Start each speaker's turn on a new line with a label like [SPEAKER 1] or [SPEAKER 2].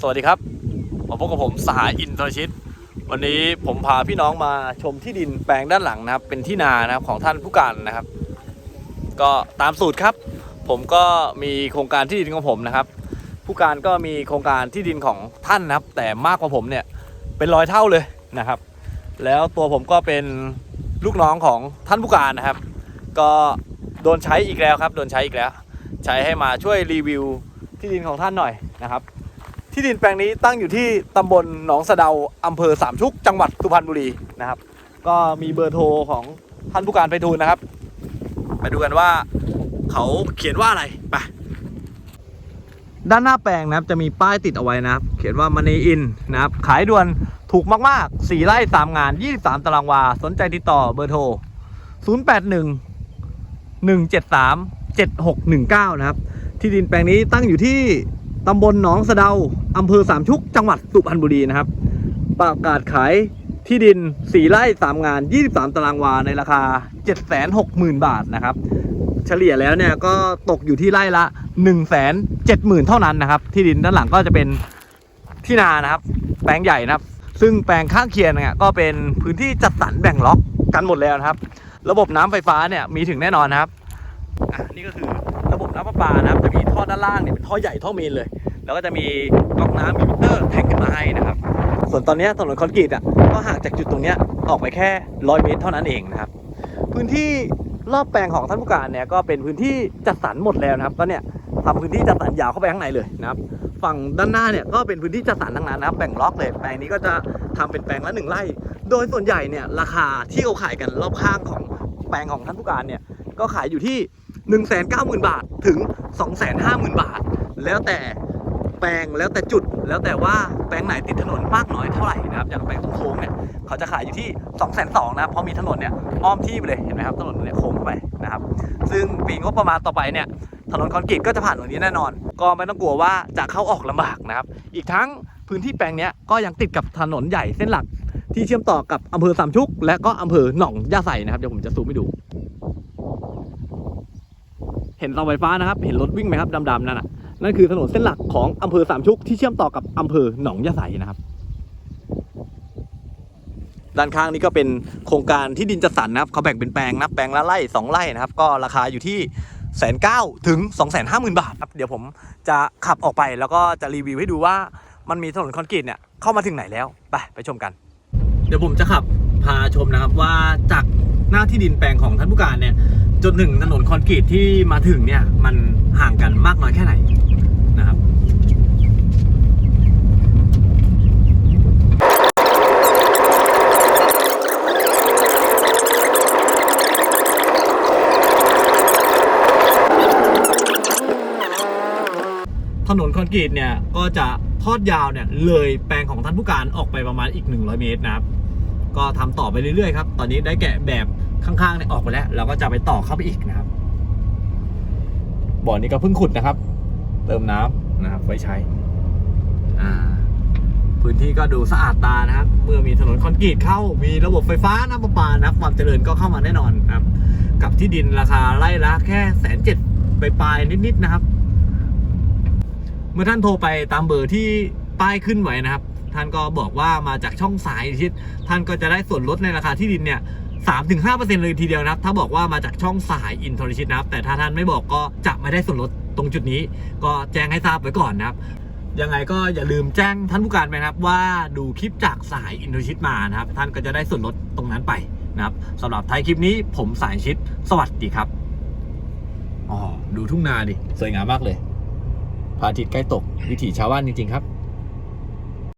[SPEAKER 1] สวัสดีครับมาพบกับผมสหายอินทรชิต วันนี้ผมพาพี่น้องมาชมที่ดินแปลงด้านหลังนะครับ เป็นที่นานะครับของท่านผู้การนะครับ ก็ตามสูตรครับ ผมก็มีโครงการที่ดินของผมนะครับ ผู้การก็มีโครงการที่ดินของท่านนะครับ แต่มากกว่าผมเนี่ยเป็นร้อยเท่าเลยนะครับ แล้วตัวผมก็เป็นลูกน้องของท่านผู้การนะครับ ก็โดนใช้อีกแล้วครับ โดนใช้อีกแล้ว ใช้ให้มาช่วยรีวิวที่ดินของท่านหน่อยนะครับ ที่ดินแปลงนี้ตั้งอยู่ที่ตำบลหนองสะเดาอำเภอสามชุก จังหวัดสุพรรณบุรีนะครับ ก็มีเบอร์โทรของท่านผู้การไปทูลนะครับ ไปดูกันว่าเขาเขียนว่าอะไรไปด้านหน้าแปลงนะครับจะมีป้ายติดเอาไว้นะครับ เขียนว่า Money In นะครับ ขายด่วนถูกมากๆ 4ไร่3งาน 23 ตารางวา สนใจติดต่อเบอร์โทร 081 173 7619 นะครับ ที่ดินแปลงนี้ตั้งอยู่ที่ ตำบลหนองสะเดาอำเภอสามชุก จังหวัดสุพรรณบุรีนะครับ ประกาศขายที่ดิน 4 ไร่ 3 งาน 23 ตารางวาในราคา 760,000 บาทนะครับ เฉลี่ยแล้วเนี่ยก็ตกอยู่ที่ไร่ละ 170,000 เท่านั้นนะครับ ที่ดินด้านหลังก็จะเป็นที่นานะครับ แปลงใหญ่นะครับ ซึ่งแปลงข้างเคียงเนี่ยก็เป็นพื้นที่จัดสรรแบ่งล็อกกันหมดแล้วนะครับ ระบบน้ำไฟฟ้าเนี่ยมีถึงแน่นอนนะครับ อะนี่ก็คือ น้ำประปานะครับจะมีท่อด้านล่างเนี่ยเป็นท่อใหญ่ท่อเมนเลย แล้วก็จะมีก๊อกน้ำมีมิเตอร์แทงขึ้นมาให้นะครับ ส่วนตอนนี้ถนนคอนกรีตอะก็ห่างจากจุดตรงเนี้ยออกไปแค่ร้อยเมตรเท่านั้นเองนะครับ พื้นที่รอบแปลงของท่านผู้การเนี่ยก็เป็นพื้นที่จัดสรรหมดแล้วนะครับ ก็เนี่ยทำพื้นที่จัดสรรยาวเข้าไปข้างในเลยนะครับ ฝั่งด้านหน้าเนี่ยก็เป็นพื้นที่จัดสรรทั้งนั้นนะครับแบ่งล็อกเลยแปลงนี้ก็จะทำเป็นแปลงละหนึ่งไร่ โดยส่วนใหญ่เนี่ยราคาที่เขาขายกันรอบข้างของแปลงของท่านผู้การเนี่ยก็ขายอยู่ที่ 1 9 0 0 0 0 บาทถึง 250,000 บาท แล้วแต่แปลงแล้วแต่จุดแล้วแต่ว่าแปลงไหนติดถนนมากน้อยเท่าไหร่นะครับอย่างแปลงตรงโค้งเนี่ยเขาจะขายอยู่ที่ 2 2 0 0 0นะครับเพราะมีถนนเนี่ยอ้อมที่ไปเลยเห็นไหมครับถนนเนี่ยโค้งเข้าไปนะครับ ซึ่งปีงบประมาณต่อไปเนี่ยถนนคอนกรีตก็จะผ่านตรงนี้แน่นอน ก็ไม่ต้องกลัวว่าจะเข้าออกลำบากนะครับ อีกทั้งพื้นที่แปลงเนี้ยก็ยังติดกับถนนใหญ่เส้นหลักที่เชื่อมต่อกับอำเภอสามชุก และก็อำเภอหนองยาใสนะครับเดี๋ยวผมจะซูมให้ดู ห็นเสาไฟฟ้านะครับ เห็นรถวิ่งไหมครับดำๆนั่นน่ะนั่นคือถนนเส้นหลักของอำเภอสามชุกที่เชื่อมต่อกับอำเภอหนองยะไสนะครับ ด้านข้างนี้ก็เป็นโครงการที่ดินจัดสรรนะครับเขาแบ่งเป็นแปลงนะแปลงละไร่สองไร่นะครับ ก็ราคาอยู่ที่แสนเก้าถึงสองแสนห้าหมื่นบาทครับเดี๋ยวผมจะขับออกไปแล้วก็จะรีวิวให้ดูว่ามันมีถนนคอนกรีตเนี่ยเข้ามาถึงไหนแล้ว ไป ไปชมกัน เดี๋ยวผมจะขับพาชมนะครับว่าจาก หน้าที่ดินแปลงของท่านผู้การเนี่ยจนถึงถนนคอนกรีตที่มาถึงเนี่ยมันห่างกันมากน้อยแค่ไหนนะครับถนนคอนกรีตเนี่ยก็จะทอดยาวเนี่ยเลยแปลงของท่านผู้การออกไปประมาณอีก 100 เมตรนะครับ ก็ทำต่อไปเรื่อยๆครับ ตอนนี้ได้แกะแบบข้างๆเนี่ยออกไปแล้วแล้วก็จะไปต่อเข้าไปอีกนะครับ บ่อนี้ก็เพิ่งขุดนะครับ เติมน้ำนะครับ ไว้ใช้ อ่า พื้นที่ก็ดูสะอาดตานะครับ เมื่อมีถนนคอนกรีตเข้า มีระบบไฟฟ้าน้ำประปานะครับ ความเจริญก็เข้ามาแน่นอนครับ กับที่ดินราคาไร่ละแค่แสนเจ็ดปลายๆนิดๆนะครับ เมื่อท่านโทรไปตามเบอร์ที่ป้ายขึ้นไว้นะครับ ท่านก็บอกว่ามาจากช่องสายชิดท่านก็จะได้ส่วนลดในราคาที่ดินเนี่ยสามถึงห้าเปอร์เซ็นต์เลยทีเดียวนะครับ ถ้าบอกว่ามาจากช่องสายอินทรชิตนะครับ แต่ถ้าท่านไม่บอกก็จะไม่ได้ส่วนลดตรงจุดนี้ ก็แจ้งให้ทราบไว้ก่อนนะครับ ยังไงก็อย่าลืมแจ้งท่านผู้การไปนะครับ ว่าดูคลิปจากสายอินทรชิตมานะครับ ท่านก็จะได้ส่วนลดตรงนั้นไปนะครับสำหรับท้ายคลิปนี้ผมสายชิด สวัสดีครับอ๋อดูทุ่งนาดิสวยงามมากเลยพระอาทิตย์ใกล้ตกวิถีชาวบ้านจริงๆครับ